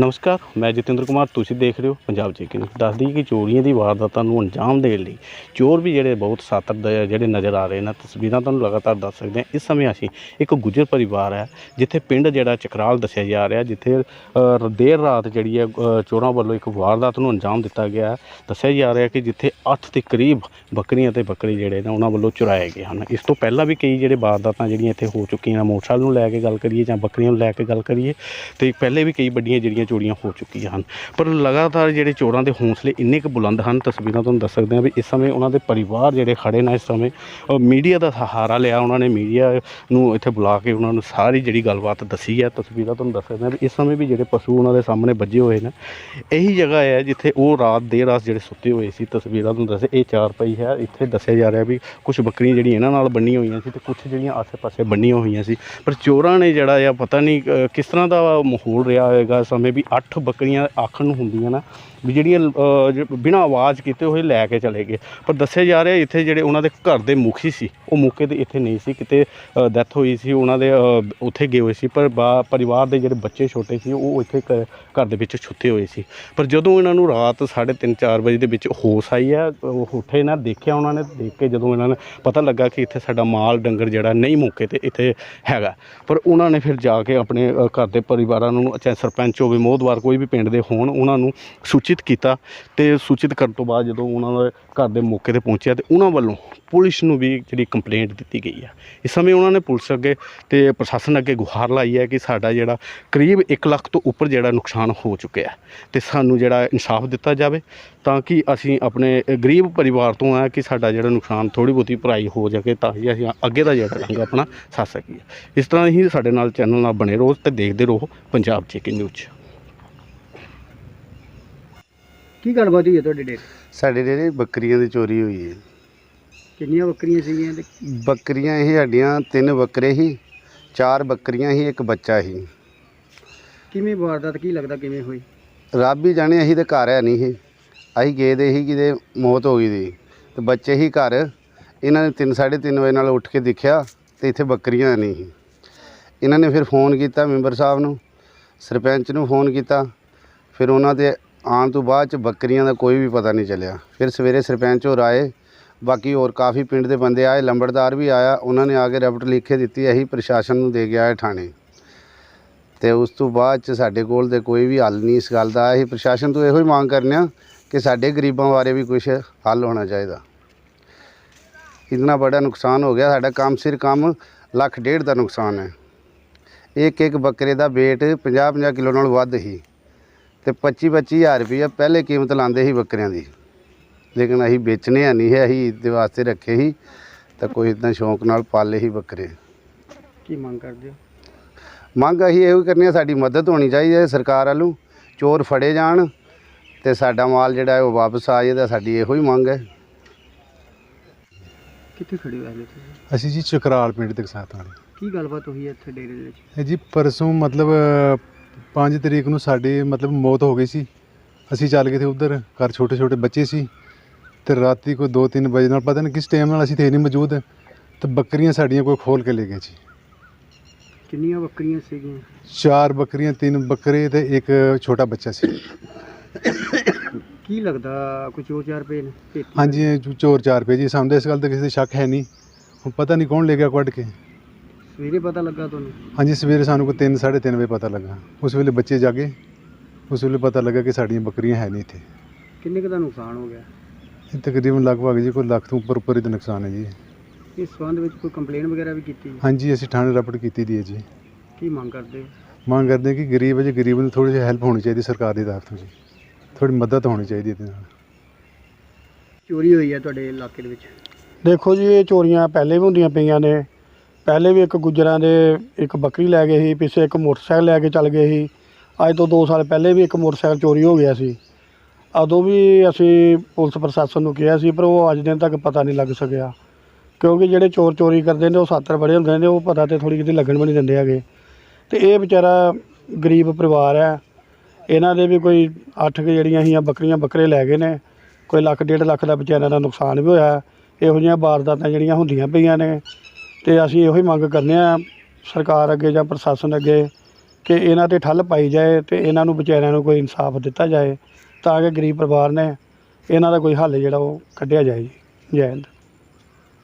ਨਮਸਕਾਰ ਮੈਂ ਜਤਿੰਦਰ ਕੁਮਾਰ ਤੁਸੀਂ ਦੇਖ ਰਹੇ ਹੋ ਪੰਜਾਬ ਚੈੱਕ ਨਿਊਜ਼। ਦੱਸ ਦਈਏ ਕਿ ਚੋਰੀਆਂ ਦੀ ਵਾਰਦਾਤਾਂ ਨੂੰ ਅੰਜਾਮ ਦੇਣ ਲਈ ਚੋਰ ਵੀ ਜਿਹੜੇ ਬਹੁਤ ਸਾਤਰ ਦੇ ਜਿਹੜੇ ਨਜ਼ਰ ਆ ਰਹੇ ਨੇ। ਤਸਵੀਰਾਂ ਤੁਹਾਨੂੰ ਲਗਾਤਾਰ ਦੱਸ ਸਕਦੇ ਹਾਂ। ਇਸ ਸਮੇਂ ਅਸੀਂ ਇੱਕ ਗੁੱਜਰ ਪਰਿਵਾਰ ਹੈ ਜਿੱਥੇ ਪਿੰਡ ਜਿਹੜਾ ਚਕਰਾਲ ਦੱਸਿਆ ਜਾ ਰਿਹਾ ਜਿੱਥੇ ਅ, ਦੇਰ ਰਾਤ ਜਿਹੜੀ ਹੈ ਅ, ਚੋਰਾਂ ਵੱਲੋਂ ਇੱਕ ਵਾਰਦਾਤ ਨੂੰ ਅੰਜਾਮ ਦਿੱਤਾ ਗਿਆ ਹੈ। ਦੱਸਿਆ ਜਾ ਰਿਹਾ ਕਿ ਜਿੱਥੇ 8 ਦੇ ਕਰੀਬ ਬੱਕਰੀਆਂ ਤੇ ਬੱਕਰੇ ਜਿਹੜੇ ਨੇ ਉਹਨਾਂ ਵੱਲੋਂ ਚੁਰਾਏ ਗਏ ਹਨ। ਇਸ ਤੋਂ ਪਹਿਲਾਂ ਵੀ ਕਈ ਜਿਹੜੇ ਵਾਰਦਾਤਾਂ ਜਿਹੜੀਆਂ ਇੱਥੇ ਹੋ ਚੁੱਕੀਆਂ ਨੇ ਮੋਟਰਸਾਈਕਲ ਨੂੰ ਲੈ ਕੇ ਗੱਲ ਕਰੀਏ ਜਾਂ ਬੱਕਰੀਆਂ ਨੂੰ ਲੈ ਕੇ ਗੱਲ ਕਰੀਏ ਤੇ ਪਹਿਲੇ ਵੀ ਕਈ ਵੱਡੀਆਂ ਜਿਹੜੀਆਂ ਚੋਰੀਆਂ ਹੋ ਚੁੱਕੀਆਂ ਹਨ। ਪਰ ਲਗਾਤਾਰ ਜਿਹੜੇ ਚੋਰਾਂ ਦੇ ਹੌਸਲੇ ਇੰਨੇ ਕੁ ਬੁਲੰਦ ਹਨ, ਤਸਵੀਰਾਂ ਤੁਹਾਨੂੰ ਦੱਸ ਸਕਦੇ ਹਾਂ ਵੀ ਇਸ ਸਮੇਂ ਉਹਨਾਂ ਦੇ ਪਰਿਵਾਰ ਜਿਹੜੇ ਖੜੇ ਨੇ ਇਸ ਸਮੇਂ ਮੀਡੀਆ ਦਾ ਸਹਾਰਾ ਲਿਆ ਉਹਨਾਂ ਨੇ, ਮੀਡੀਆ ਨੂੰ ਇੱਥੇ ਬੁਲਾ ਕੇ ਉਹਨਾਂ ਨੂੰ ਸਾਰੀ ਜਿਹੜੀ ਗੱਲਬਾਤ ਦੱਸੀ ਹੈ, ਤਸਵੀਰਾਂ ਤੁਹਾਨੂੰ ਦੱਸ ਸਕਦੇ ਹਾਂ ਵੀ ਇਸ ਸਮੇਂ ਵੀ ਜਿਹੜੇ ਪਸ਼ੂ ਉਹਨਾਂ ਦੇ ਸਾਹਮਣੇ ਵੱਜੇ ਹੋਏ ਨੇ, ਇਹੀ ਜਗ੍ਹਾ ਹੈ ਜਿੱਥੇ ਉਹ ਰਾਤ ਦੇਰ ਰਾਤ ਜਿਹੜੇ ਸੁੱਤੇ ਹੋਏ ਸੀ, ਤਸਵੀਰਾਂ ਤੁਹਾਨੂੰ ਦੱਸੇ, ਇਹ ਚਾਰ ਪਈ ਹੈ, ਇੱਥੇ ਦੱਸਿਆ ਜਾ ਰਿਹਾ ਵੀ ਕੁਝ ਬੱਕਰੀਆਂ ਜਿਹੜੀਆਂ ਇਹਨਾਂ ਨਾਲ ਬੰਨੀਆਂ ਹੋਈਆਂ ਸੀ ਤੇ ਕੁਝ ਜਿਹੜੀਆਂ ਆਸੇ-ਪਾਸੇ ਬੰਨੀਆਂ ਹੋਈਆਂ ਸੀ। ਪਰ ਚੋਰਾਂ ਨੇ ਜਿਹੜਾ ਆ, ਪਤਾ ਨਹੀਂ ਕਿਸ ਤਰ੍ਹਾਂ ਦਾ ਮਾਹੌਲ ਰਿਹਾ ਹੋਵੇਗਾ ਇਸ ਸਮੇਂ ਵੀ 8 ਬੱਕਰੀਆਂ ਆਖਣ ਨੂੰ ਹੁੰਦੀਆਂ ਨਾ ਵੀ ਜਿਹੜੀਆਂ ਅ, ਬਿਨਾਂ ਆਵਾਜ਼ ਕੀਤੇ ਹੋਏ ਲੈ ਕੇ ਚਲੇ ਗਏ। ਪਰ ਦੱਸਿਆ ਜਾ ਰਿਹਾ ਇੱਥੇ ਜਿਹੜੇ ਉਹਨਾਂ ਦੇ ਘਰ ਦੇ ਮੁਖੀ ਸੀ ਉਹ ਮੌਕੇ ਤੇ ਇੱਥੇ ਨਹੀਂ ਸੀ ਕਿਤੇ ਡੈਥ ਹੋਈ ਸੀ ਉਹਨਾਂ ਦੇ ਉੱਥੇ ਗਏ ਹੋਏ ਸੀ ਪਰ ਬਾ- ਪਰਿਵਾਰ ਦੇ ਜਿਹੜੇ ਬੱਚੇ ਛੋਟੇ ਸੀ ਉਹ ਇੱਥੇ ਘ- ਘਰ ਦੇ ਵਿੱਚ ਛੁੱਤੇ ਹੋਏ ਸੀ। ਪਰ ਜਦੋਂ ਇਹਨਾਂ ਨੂੰ ਰਾਤ 3:30 4 ਵਜੇ ਦੇ ਵਿੱਚ ਹੋਸ਼ ਆਈ ਹੈ ਉਹ ਉੱਠੇ ਨਾ ਦੇਖਿਆ ਉਹਨਾਂ ਨੇ ਦੇਖ ਕੇ ਜਦੋਂ ਇਹਨਾਂ ਨੂੰ ਪਤਾ ਲੱਗਾ ਕਿ ਇੱਥੇ ਸਾਡਾ ਮਾਲ ਡੰਗਰ ਜਿਹੜਾ ਨਹੀਂ ਮੌਕੇ ਤੇ ਇੱਥੇ ਹੈਗਾ। ਪਰ ਉਹਨਾਂ ਨੇ ਫਿਰ ਜਾ ਕੇ ਆਪਣੇ ਘਰ ਦੇ ਪਰਿਵਾਰਾਂ ਨੂੰ ਚਾਹੇ ਸਰਪੰਚ ਹੋਵੇ ਮੋਹਦਵਾਰ ਕੋਈ ਵੀ ਪਿੰਡ ਦੇ ਹੋਣ ਉਹਨਾਂ ਨੂੰ ਸੂਚਿਤ ਸੂਚਿਤ ਕੀਤਾ ਤੇ ਸੂਚਿਤ ਕਰਨ ਤੋਂ ਬਾਅਦ ਜਦੋਂ ਉਹਨਾਂ ਦੇ ਘਰ ਦੇ ਮੌਕੇ ਤੇ ਪਹੁੰਚਿਆ ਤੇ ਉਹਨਾਂ ਵੱਲੋਂ ਪੁਲਿਸ ਨੂੰ ਵੀ ਜਿਹੜੀ ਕੰਪਲੇਂਟ ਦਿੱਤੀ ਗਈ ਹੈ ਇਸ ਸਮੇਂ ਉਹਨਾਂ ਨੇ ਪੁਲਿਸ ਅੱਗੇ ਤੇ ਪ੍ਰਸ਼ਾਸਨ ਅੱਗੇ ਗੁਹਾਰ ਲਾਈ ਹੈ ਕਿ ਸਾਡਾ ਜਿਹੜਾ ਕਰੀਬ 1 ਲੱਖ ਤੋਂ ਉੱਪਰ ਜਿਹੜਾ ਨੁਕਸਾਨ ਹੋ ਚੁੱਕਿਆ ਹੈ ਤੇ ਸਾਨੂੰ ਜਿਹੜਾ ਇਨਸਾਫ ਦਿੱਤਾ ਜਾਵੇ ਤਾਂ ਕਿ ਅਸੀਂ ਆਪਣੇ ਗਰੀਬ ਪਰਿਵਾਰ ਤੋਂ ਆ ਕਿ ਸਾਡਾ ਜਿਹੜਾ ਨੁਕਸਾਨ ਥੋੜੀ ਬਹੁਤੀ ਭਰਾਈ ਹੋ ਜਾਵੇ ਤਾਂ ਕਿ ਅਸੀਂ ਅੱਗੇ ਦਾ ਜਿਹੜਾ ਰੰਗ ਆਪਣਾ ਸੱਸ ਸਕੀਏ। ਇਸ ਤਰ੍ਹਾਂ ਹੀ ਸਾਡੇ ਨਾਲ ਚੈਨਲ ਨਾਲ ਬਣੇ ਰਹੋ ਤੇ ਦੇਖਦੇ ਰਹੋ ਪੰਜਾਬ ਚੈੱਕ ਨਿਊਜ਼ ਕੀ ਗੱਲਬਾਤ ਹੋਈ ਹੈ ਤੁਹਾਡੇ ਡੇਰੇ ਸਾਡੇ ਡੇਰੇ ਬੱਕਰੀਆਂ ਦੀ ਚੋਰੀ ਹੋਈ ਹੈ। ਕਿੰਨੀਆਂ ਬੱਕਰੀਆਂ ਸੀਗੀਆਂ ਤੇ ਬੱਕਰੀਆਂ ਇਹ ਸਾਡੀਆਂ ਤਿੰਨ ਬੱਕਰੇ ਸੀ ਚਾਰ ਬੱਕਰੀਆਂ ਸੀ ਇੱਕ ਬੱਚਾ ਸੀ। ਕਿਵੇਂ ਵਾਰਦਾਤ ਕੀ ਲੱਗਦਾ ਕਿਵੇਂ ਹੋਈ? ਰੱਬ ਹੀ ਜਾਣੇ ਅਸੀਂ ਤੇ ਘਰ ਹੈ ਨਹੀਂ ਸੀ ਅਸੀਂ ਗਏ ਦੇ ਸੀ ਕਿਤੇ ਮੌਤ ਹੋ ਗਈ ਦੀ। ਤੇ ਬੱਚੇ ਹੀ ਘਰ। ਇਹਨਾਂ ਨੇ 3 3:30 ਵਜੇ ਨਾਲ ਉੱਠ ਕੇ ਦੇਖਿਆ ਤੇ ਇੱਥੇ ਬੱਕਰੀਆਂ ਨਹੀਂ ਸੀ। ਇਹਨਾਂ ਨੇ ਫਿਰ ਫੋਨ ਕੀਤਾ ਮੈਂਬਰ ਸਾਹਿਬ ਨੂੰ ਸਰਪੰਚ ਨੂੰ ਫੋਨ ਕੀਤਾ। ਫਿਰ ਉਹਨਾਂ ਦੇ ਆਉਣ ਤੋਂ ਬਾਅਦ ਚ ਬੱਕਰੀਆਂ ਦਾ ਕੋਈ ਵੀ ਪਤਾ ਨਹੀਂ ਚੱਲਿਆ। ਫਿਰ ਸਵੇਰੇ ਸਰਪੰਚ ਹੋਰ ਆਏ, ਬਾਕੀ ਹੋਰ ਕਾਫੀ ਪਿੰਡ ਦੇ ਬੰਦੇ ਆਏ, ਲੰਬੜਦਾਰ ਵੀ ਆਇਆ, ਉਹਨਾਂ ਨੇ ਆ ਕੇ ਰਿਪੋਰਟ ਲਿਖ ਕੇ ਦਿੱਤੀ, ਅਸੀਂ ਪ੍ਰਸ਼ਾਸਨ ਨੂੰ ਦੇ ਗਿਆ ਹੈ ਥਾਣੇ। ਤੇ ਉਸ ਤੋਂ ਬਾਅਦ ਚ ਸਾਡੇ ਕੋਲ ਤੇ ਕੋਈ ਵੀ ਹੱਲ ਨਹੀਂ ਇਸ ਗੱਲ ਦਾ, ਅਸੀਂ ਪ੍ਰਸ਼ਾਸਨ ਤੋਂ ਇਹੋ ਹੀ ਮੰਗ ਕਰਨੇ ਆ ਕਿ ਸਾਡੇ ਗਰੀਬਾਂ ਬਾਰੇ ਵੀ ਕੁਝ ਹੱਲ ਹੋਣਾ ਚਾਹੀਦਾ। ਇਤਨਾ ਬੜਾ ਨੁਕਸਾਨ ਹੋ ਗਿਆ, ਸਾਡਾ ਕੰਮ ਸਿਰ ਕੰਮ ਲੱਖ ਡੇਢ ਦਾ ਨੁਕਸਾਨ ਹੈ। ਇੱਕ ਇੱਕ ਬੱਕਰੇ ਦਾ weight 50 50 ਕਿਲੋ ਨਾਲ ਵੱਧ ਹੀ। ਤੇ 25 25000 ਰੁਪਏ ਪਹਿਲੇ ਕੀਮਤ ਲਾਉਂਦੇ ਸੀ ਬੱਕਰਿਆਂ ਦੀ। ਲੇਕਿਨ ਅਸੀਂ ਵੇਚਣੇ ਆ ਨਹੀਂ ਹੈ ਅਸੀਂ ਇਹਦੇ ਵਾਸਤੇ ਰੱਖੇ ਸੀ ਤਾਂ ਕੋਈ ਇਦਾਂ ਸ਼ੌਂਕ ਨਾਲ ਪਾਲੇ ਹੀ ਬੱਕਰੇ। ਕੀ ਮੰਗ ਕਰਦੇ ਹੋ? ਮੰਗ ਅਸੀਂ ਇਹੋ ਹੀ ਕਰਨੀ ਆ ਸਾਡੀ ਮਦਦ ਹੋਣੀ ਚਾਹੀਦੀ ਹੈ ਸਰਕਾਰ ਵੱਲੋਂ ਚੋਰ ਫੜੇ ਜਾਣ ਤੇ ਸਾਡਾ ਮਾਲ ਜਿਹੜਾ ਹੈ ਉਹ ਵਾਪਸ ਆ ਜਾਏ ਤਾਂ ਸਾਡੀ ਇਹੋ ਹੀ ਮੰਗ ਹੈ। ਕਿੱਥੇ ਖੜੇ ਹੋ ਹਲੇ ਤੁਸੀਂ ਅਸੀਂ ਜੀ ਚਕਰਾਲ ਪਿੰਡ ਦੇ ਸਾਥ ਆਣੇ ਕੀ ਗੱਲਬਾਤ ਹੋਈ ਹੈ ਇੱਥੇ ਡੇਰੇ ਦੇ ਵਿੱਚ? ਇਹ ਜੀ ਪਰਸੋਂ ਮਤਲਬ 5 ਤਰੀਕ ਨੂੰ ਸਾਡੀ ਮਤਲਬ ਮੌਤ ਹੋ ਗਈ ਸੀ। ਅਸੀਂ ਚੱਲ ਗਏ ਤੇ ਉਧਰ ਘਰ ਛੋਟੇ ਛੋਟੇ ਬੱਚੇ ਸੀ। ਤੇ ਰਾਤੀ ਕੋਈ 2-3 ਵਜੇ ਨਾਲ ਪਤਾ ਨਹੀਂ ਕਿਸ ਟਾਈਮ ਨਾਲ ਅਸੀਂ ਤੇ ਨਹੀਂ ਮੌਜੂਦ। ਤੇ ਬੱਕਰੀਆਂ ਸਾਡੀਆਂ ਕੋਈ ਖੋਲ ਕੇ ਲੈ ਗਏ ਜੀ। ਕਿੰਨੀਆਂ ਬੱਕਰੀਆਂ ਸੀਗੀਆਂ? ਚਾਰ ਬੱਕਰੀਆਂ ਤਿੰਨ ਬੱਕਰੇ ਤੇ ਇੱਕ ਛੋਟਾ ਬੱਚਾ ਸੀ। ਕੀ ਲੱਗਦਾ ਕੋਈ ਚੋਰ ਚਾਰ ਪਏ ਨੇ? ਹਾਂਜੀ ਚੋਰ ਚਾਰ ਪਏ ਜੀ। ਸਾਨੂੰ ਤਾਂ ਇਸ ਗੱਲ ਦਾ ਕਿਸੇ ਤੇ ਸ਼ੱਕ ਹੈ ਨਹੀਂ। ਹੁਣ ਪਤਾ ਨਹੀਂ ਕੌਣ ਲੈ ਗਿਆ ਕੱਢ ਕੇ। ਸਵੇਰੇ ਪਤਾ ਲੱਗਾ ਤੁਹਾਨੂੰ? ਹਾਂਜੀ ਸਵੇਰੇ ਸਾਨੂੰ ਕੋਈ 3 3:30 ਵਜੇ ਪਤਾ ਲੱਗਾ। ਉਸ ਵੇਲੇ ਬੱਚੇ ਜਾਗੇ। ਉਸ ਵੇਲੇ ਪਤਾ ਲੱਗਾ ਕਿ ਸਾਡੀਆਂ ਬੱਕਰੀਆਂ ਹੈ ਨਹੀਂ ਇੱਥੇ। ਕਿੰਨੇ ਕੁ ਦਾ ਨੁਕਸਾਨ ਹੋ ਗਿਆ? ਇਹ ਤਕਰੀਬਨ ਲਗਭਗ ਜੀ ਕੋਈ ਲੱਖ ਤੋਂ ਉੱਪਰ ਉੱਪਰ ਹੀ ਦਾ ਨੁਕਸਾਨ ਹੈ ਜੀ। ਇਸ ਸੰਬੰਧ ਵਿੱਚ ਕੋਈ ਕੰਪਲੇਨ ਵਗੈਰਾ ਵੀ ਕੀਤੀ? ਹਾਂਜੀ ਅਸੀਂ ਥਾਣੇ ਰਿਪੋਰਟ ਕੀਤੀ ਦੀ ਹੈ ਜੀ। ਕੀ ਮੰਗ ਕਰਦੇ ਹੋ? ਮੰਗ ਕਰਦੇ ਹਾਂ ਕਿ ਗਰੀਬ ਹੈ ਜੀ ਗਰੀਬ ਨੂੰ ਥੋੜੀ ਜਿਹੀ ਹੈਲਪ ਹੋਣੀ ਚਾਹੀਦੀ ਸਰਕਾਰ ਦੀ ਤਰਫ ਤੋਂ ਜੀ। ਥੋੜੀ ਮਦਦ ਹੋਣੀ ਚਾਹੀਦੀ ਇਹਦੇ ਨਾਲ। ਚੋਰੀ ਹੋਈ ਹੈ ਤੁਹਾਡੇ ਇਲਾਕੇ ਦੇ ਵਿੱਚ? ਦੇਖੋ ਜੀ ਇਹ ਚੋਰੀਆਂ ਪਹਿਲੇ ਵੀ ਹੁੰਦੀਆਂ ਪਈਆਂ ਨੇ। ਪਹਿਲੇ ਵੀ ਇੱਕ ਗੁੱਜਰਾਂ ਦੇ ਇੱਕ ਬੱਕਰੀ ਲੈ ਗਏ ਸੀ, ਪਿੱਛੇ ਇੱਕ ਮੋਟਰਸਾਈਕਲ ਲੈ ਕੇ ਚੱਲ ਗਏ ਸੀ। ਅੱਜ ਤੋਂ 2 ਸਾਲ ਪਹਿਲੇ ਵੀ ਇੱਕ ਮੋਟਰਸਾਈਕਲ ਚੋਰੀ ਹੋ ਗਿਆ ਸੀ। ਉਦੋਂ ਵੀ ਅਸੀਂ ਪੁਲਿਸ ਪ੍ਰਸ਼ਾਸਨ ਨੂੰ ਕਿਹਾ ਸੀ, ਪਰ ਉਹ ਅੱਜ ਦਿਨ ਤੱਕ ਪਤਾ ਨਹੀਂ ਲੱਗ ਸਕਿਆ। ਕਿਉਂਕਿ ਜਿਹੜੇ ਚੋਰ ਚੋਰੀ ਕਰਦੇ ਨੇ, ਉਹ ਸਾਤਰ ਬੜੇ ਹੁੰਦੇ ਨੇ, ਉਹ ਪਤਾ ਤੇ ਥੋੜੀ ਕਿਤੇ ਲੱਗਣ ਵੀ ਨਹੀਂ ਦਿੰਦੇ ਹੈਗੇ। ਤੇ ਇਹ ਵਿਚਾਰਾ ਗਰੀਬ ਪਰਿਵਾਰ ਹੈ। ਇਹਨਾਂ ਦੇ ਵੀ ਕੋਈ ਅੱਠ ਕੁ ਜਿਹੜੀਆਂ ਸੀਆਂ ਬੱਕਰੀਆਂ ਬੱਕਰੇ ਲੈ ਗਏ ਨੇ। ਕੋਈ ਲੱਖ, ਡੇਢ ਲੱਖ ਦਾ ਵਿਚਾਰਿਆਂ ਦਾ ਨੁਕਸਾਨ ਵੀ ਹੋਇਆ। ਇਹੋ ਜਿਹੀਆਂ ਵਾਰਦਾਤਾਂ ਜਿਹੜੀਆਂ ਹੁੰਦੀਆਂ ਪਈਆਂ ਨੇ। ਤੇ ਅਸੀਂ ਇਹੋ ਹੀ ਮੰਗ ਕਰਦੇ ਆ ਸਰਕਾਰ ਅੱਗੇ ਜਾਂ ਪ੍ਰਸ਼ਾਸਨ ਅੱਗੇ ਕਿ ਇਹਨਾਂ ਤੇ ਠੱਲ ਪਾਈ ਜਾਏ ਤੇ ਇਹਨਾਂ ਨੂੰ ਵਿਚਾਰਿਆਂ ਨੂੰ ਕੋਈ ਇਨਸਾਫ ਦਿੱਤਾ ਜਾਏ ਤਾਂ ਕਿ ਗਰੀਬ ਪਰਿਵਾਰ ਨੇ ਇਹਨਾਂ ਦਾ ਕੋਈ ਹੱਲ ਜਿਹੜਾ ਉਹ ਕੱਢਿਆ ਜਾਏ ਜੀ। ਜੈ ਹਿੰਦ।